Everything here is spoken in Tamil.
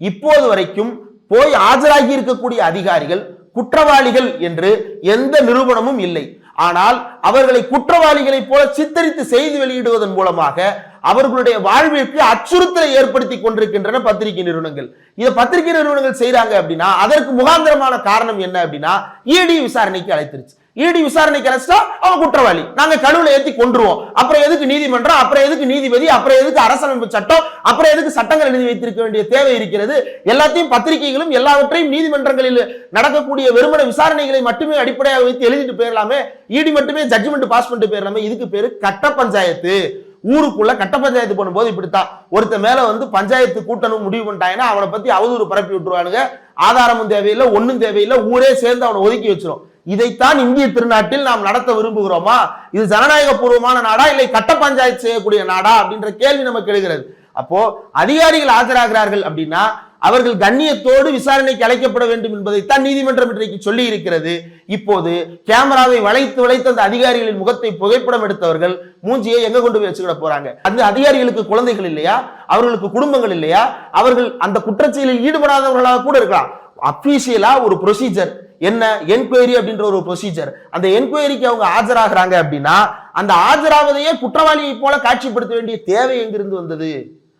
இப்போது வரைக்கும் போய் ஆஜராகி இருக்கக்கூடிய அதிகாரிகள் குற்றவாளிகள் என்று எந்த நிரூபணமும் இல்லை. ஆனால் அவர்களை குற்றவாளிகளைப் போல சித்தரித்து செய்தி வெளியிடுவதன் மூலமாக அவர்களுடைய வாழ்விற்கு அச்சுறுத்தலை ஏற்படுத்தி கொண்டிருக்கின்றன பத்திரிகை நிறுவனங்கள். இதை பத்திரிகை நிறுவனங்கள் செய்றாங்க அப்படின்னா அதற்கு முகாந்திரமான காரணம் என்ன அப்படின்னா இடி விசாரணைக்கு அழைத்திருச்சு. இடி விசாரணைக்கு அழைச்சிட்டா அவன் குற்றவாளி. நாங்க கழுவுல ஏத்தி கொண்டுருவோம் அப்புறம் எதுக்கு நீதிமன்றம்? அப்புறம் எதுக்கு நீதிபதி? அப்புறம் எதுக்கு அரசமைப்பு சட்டம்? அப்புறம் எதுக்கு சட்டங்கள் எழுதி வைத்திருக்க வேண்டிய தேவை இருக்கிறது? எல்லாத்தையும் பத்திரிகைகளும் எல்லாவற்றையும் நீதிமன்றங்களில் நடக்கக்கூடிய வெறுமன விசாரணைகளை மட்டுமே அடிப்படையாக வைத்து எழுதிட்டு போயிடலாமே இடி மட்டுமே ஜட்ஜ்மெண்ட் பாஸ் பண்ணிட்டு போயிடலாமே இதுக்கு பேரு கட்ட பஞ்சாயத்து. ஊருக்குள்ள கட்ட பஞ்சாயத்து பண்ணும்போது இப்படித்தான். ஒருத்த மேல வந்து பஞ்சாயத்து கூட்டணும் முடிவு பண்ணிட்டாங்கன்னா அவனை பத்தி அவதூறு பரப்பி விட்டுருவானுங்க. ஆதாரமும் தேவையில்லை ஒன்றும் தேவையில்லை. ஊரே சேர்ந்து அவனை ஒதுக்கி வச்சிரும். இதைத்தான் இந்திய திருநாட்டில் நாம் நடத்த விரும்புகிறோமா? இது ஜனநாயக பூர்வமான நாடா இல்லை கட்ட பஞ்சாயத்து செய்யக்கூடிய நாடா அப்படின்ற கேள்வி நமக்கு எழுகிறது. அப்போ அதிகாரிகள் ஆஜராகிறார்கள் அப்படின்னா அவர்கள் கண்ணியத்தோடு விசாரணைக்கு அழைக்கப்பட வேண்டும் என்பதைத்தான் நீதிமன்றம் இன்றைக்கு சொல்லி இருக்கிறது இப்போது கேமராவை வளைத்து வளைத்து அந்த அதிகாரிகளின் முகத்தை புகைப்படம் எடுத்தவர்கள் மூஞ்சியை எங்க கொண்டு போய் வச்சுக்கிட போறாங்க? அந்த அதிகாரிகளுக்கு குழந்தைகள் இல்லையா? அவர்களுக்கு குடும்பங்கள் இல்லையா? அவர்கள் அந்த குற்றச்செயலில் ஈடுபடாதவர்களாக கூட இருக்கலாம். அபிஷியலா ஒரு ப்ரொசீஜர் என்ன? என்கொயரி அப்படின்ற ஒரு ப்ரொசீஜர் அந்த என்கொயரிக்கு அவங்க ஆஜராகிறாங்க அப்படின்னா அந்த ஆஜராவதையே குற்றவாளியை போல காட்சிப்படுத்த வேண்டிய தேவை எங்கிருந்து வந்தது?